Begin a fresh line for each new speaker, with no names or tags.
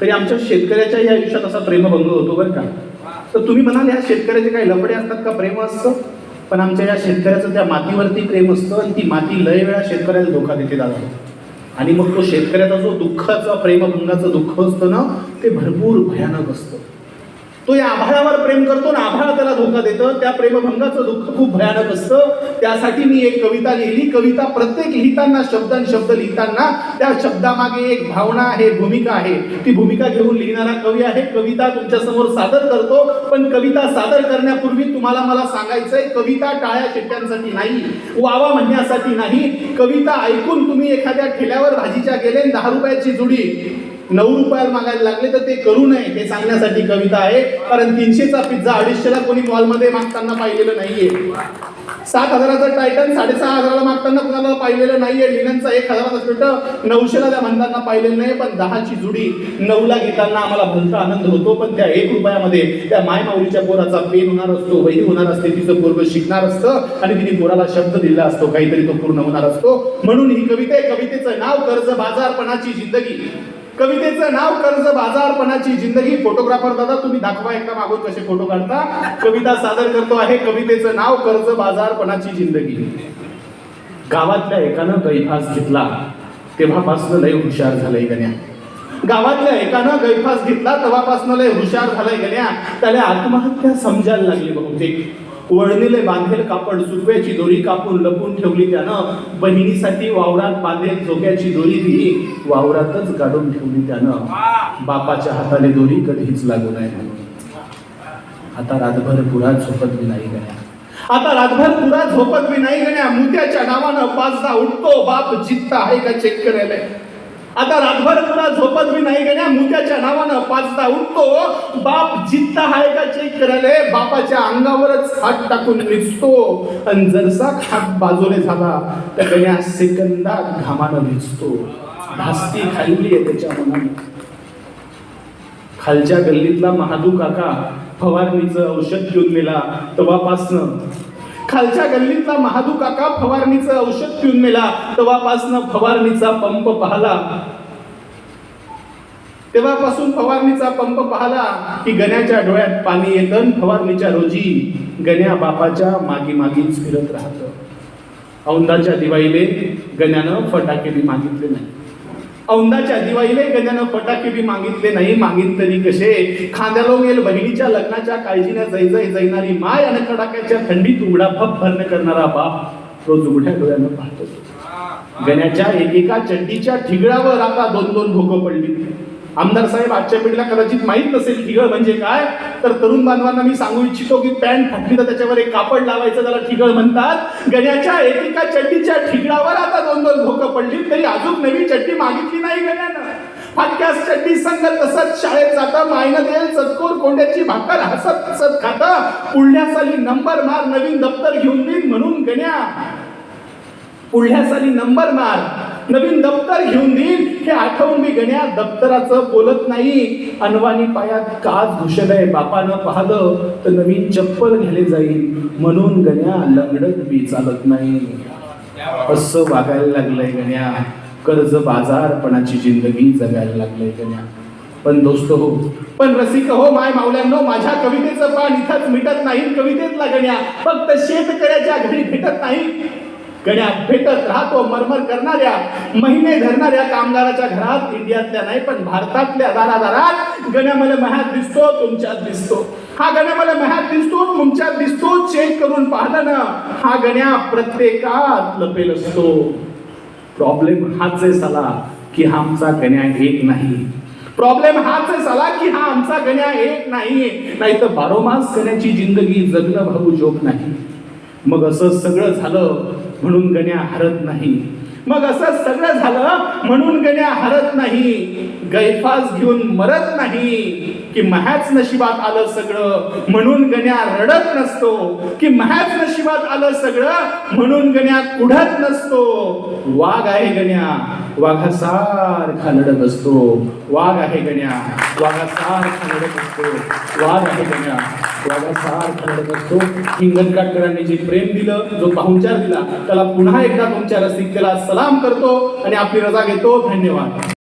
तरी आमच्या शेतकऱ्याच्याही आयुष्यात असा प्रेमभंग होतो बरं का. तर तुम्ही म्हणाल या शेतकऱ्याचे काही लफडे असतात का? प्रेम असतं. पण आमच्या या शेतकऱ्याचं त्या मातीवरती प्रेम असतं आणि ती माती लय वेळा शेतकऱ्याला धोका देते दादा. आणि मग तो शेतकऱ्याचा जो दुःखाचा प्रेमभंगाचं दुःख असतं ना ते भरपूर भयानक असतं. तो या आभाळावर प्रेम करतो ना आभाळ त्याला धोका देतं. त्या प्रेमभंगाचं दुःख खूप भयानक असतं. त्यासाठी मी एक कविता लिहिली. कविता प्रत्येक लिहिताना शब्दांशब्द शब्द लिहिताना त्या शब्दामागे एक भावना आहे भूमिका आहे. ती भूमिका घेऊन लिहिणारा कवी आहे. कविता तुमच्यासमोर सादर करतो. पण कविता सादर करण्यापूर्वी तुम्हाला मला सांगायचंय कविता टाळ्या शेट्ट्यांसाठी नाही वावा म्हणण्यासाठी नाही. कविता ऐकून तुम्ही एखाद्या ठेल्यावर भाजीच्या गेले दहा रुपयाची जुडी नऊ रुपयाला मागायला लागले तर ते करू नये हे सांगण्यासाठी कविता आहे. कारण तीनशेचा पिझ्झा अडीचशेला कोणी मॉलमध्ये मागताना पाहिलेलं नाहीये. सात हजाराचं टायटन साडेसहा हजाराला मागताना कुणाला पाहिलेलं नाहीये. लिननचा एक हजाराचा शर्ट नऊशेला त्या म्हणताना पाहिलेलं नाही पण दहाची जुडी नऊला घेताना आम्हाला भलता आनंद होतो. पण त्या एक रुपयामध्ये त्या मायमाऊलीच्या पोराचा पेन होणार असतो वही होणार असते तिचं पोरग शिकणार असतं आणि तिने पोराला शब्द दिला असतो. काहीतरी तो पूर्ण होणार असतो. म्हणून ही कविता आहे. कवितेचं नाव कर्ज बाजारपणाची जिंदगी. कवितेचं नाव कर्ज बाजारपणाची जिंदगी. फोटोग्राफर दादा तुम्ही दाखवा एकदा मागून कसे फोटो काढता. कविता सादर करतो आहे. कवितेचं नाव कर्ज बाजारपणाची जिंदगी. गावातल्या एकानं गैफास घेतला. तेव्हापासनं लय हुशार झालंय गण्या. गावातल्या एकानं गैफास घेतला तेव्हापासनं लय हुशार झालंय गण्या. त्याला आत्महत्या समजायला लागली बहुतेक. वळणीले बांधेल कापड सुकव्याची दोरी कापून लपून ठेवली त्यानं. बहिणीसाठी वावरात बांधेल झोक्याची दोरी ती. वावरातच काढून ठेवली त्यानं. बापाच्या हाताने दोरी कधीच लागू नये आता रातभर पुरात झोपत मी नाही गण्या. आता रातभर पुरात झोपत मी नाही गण्या. मुत्याच्या नावानं पाचदा उठतो बाप जित्त आहे का चेक करायला? आता रातभर पुरा झोपत बी नाही गण्या मुत्याच्या नावानं पाचदा उठतो. बाप जित्ता आहे का चेक करायला? बापाच्या अंगावरच हात टाकून निसतो. आणि जरसा हात बाजूने झाला तर गण्या सेकंदात घामानं भिजतो धास्ती खाल्ली आहे त्याच्या मनाने. खालच्या गल्लीतला महादू काका फवारणीचं औषध घेऊन मेला तेव्हापासनं खालच्या गल्लीतला महादू काका फवारणीचं औषध पिऊन मेला. तेव्हापासनं फवारणीचा पंप पाहला. तेव्हापासून फवारणीचा पंप पाहला की गण्याच्या डोळ्यात पाणी येतं फवारणीच्या रोजी गण्या बापाच्या मागी मागीच फिरत राहतं. औंदाच्या दिवाळीने गण्यानं फटाके मागितले नाही औंदाच्या दिवाळीले गण्यानं फटाके बी मागितले नाही मागित तरी कसे? खांद्यालो गेल बहिणीच्या लग्नाच्या काळजीने जै जै जैनारी माय आणि कडाक्याच्या थंडीत उघडा भप भरणं करणारा बाप रोज उघड्या डोळ्यानं पाहतो गण्याच्या एकेका चड्डीच्या ठिगळावर आता दोन दोन भोकं पडली आमदार साहेब आजच्या पिढीला कदाचित माहीत नसेल ठिगळ म्हणजे काय. तर तरुण बांधवांना मी सांगू इच्छितो की पॅन्ट फाटली तर त्याच्यावर एक कापड लावायचं त्याला ठिगळ म्हणतात. गण्याच्या एकेका चड्डीच्या ठिगळावर आता दोन दोन भोकं पडली तरी अजून नवी चड्डी मागितली नाही गण्यानं. फाटक्यास चड्डी संघ तसंच शाळेत जाता मायनं देईल चतकोर कोंड्याची भाकर हसत हसत खाता. पुढल्या साली नंबर मार नवीन दप्तर घेऊन देईन म्हणून गण्या. पुढल्या साली नंबर मार. नवीन दप्तर घेऊन देईन. हे आठवून मी गण्या दप्तराचं बोलत नाही. अनवानी पायात काच घुसलंय. बापानं पाहिलं तर नवीन चप्पल घ्यायला जाईल म्हणून गण्या लंगडत बी चालत नाही. असं वागायला लागलंय गण्या. कर्ज बाजारपणाची जिंदगी जगायला लागलंय गण्या. पण दोस्त हो पण रसिक हो माय मावल्यांनो माझ्या कवितेचं पान इथंच मिटत नाही. कवितेतला गण्या फक्त शेतकऱ्याच्या घरी भेटत नाही. गड्या भेटत राहतो मरमर करणाऱ्या महिने धरणाऱ्या कामगाराच्या घरात इंडियातल्या नाही पण भारतातल्या दारादारात गण्या मला मह्यात दिसतो तुमच्यात दिसतो. हा गण्या मला मह्यात दिसतो तुमच्यात दिसतो चेक करून पाहिलं ना हा गण्या प्रत्येकात लपेल असतो. प्रॉब्लेम हाच आहे साला की हा आमचा गण्या एक नाही. प्रॉब्लेम हाच झाला की हा आमचा गण्या एक नाही. नाही तर बारोमास गण्याची जिंदगी जगणं भाऊ जोक नाही. मग असं सगळं झालं म्हणून गण्या हरत नाही. मग असं सगळं झालं म्हणून गण्या हरत नाही. गैफास घेऊन मरत नाही. की महाच नशिबात आलं सगळं म्हणून गण्या रडत नसतो. की महाच नशिबात आलं सगळं म्हणून गण्या कुढत नसतो. वाघ आहे गण्या वाघासारखा लढत असतो. वाघ आहे गण्या वाघासारखा लढत असतो. वाघ आहे गण्या वाघासारखा काटकरांनी असतो जे प्रेम दिलं जो पाहुणचार दिला त्याला पुन्हा एकदा तुमच्या रसिकतेला सलाम करतो आणि आपली रजा घेतो. धन्यवाद.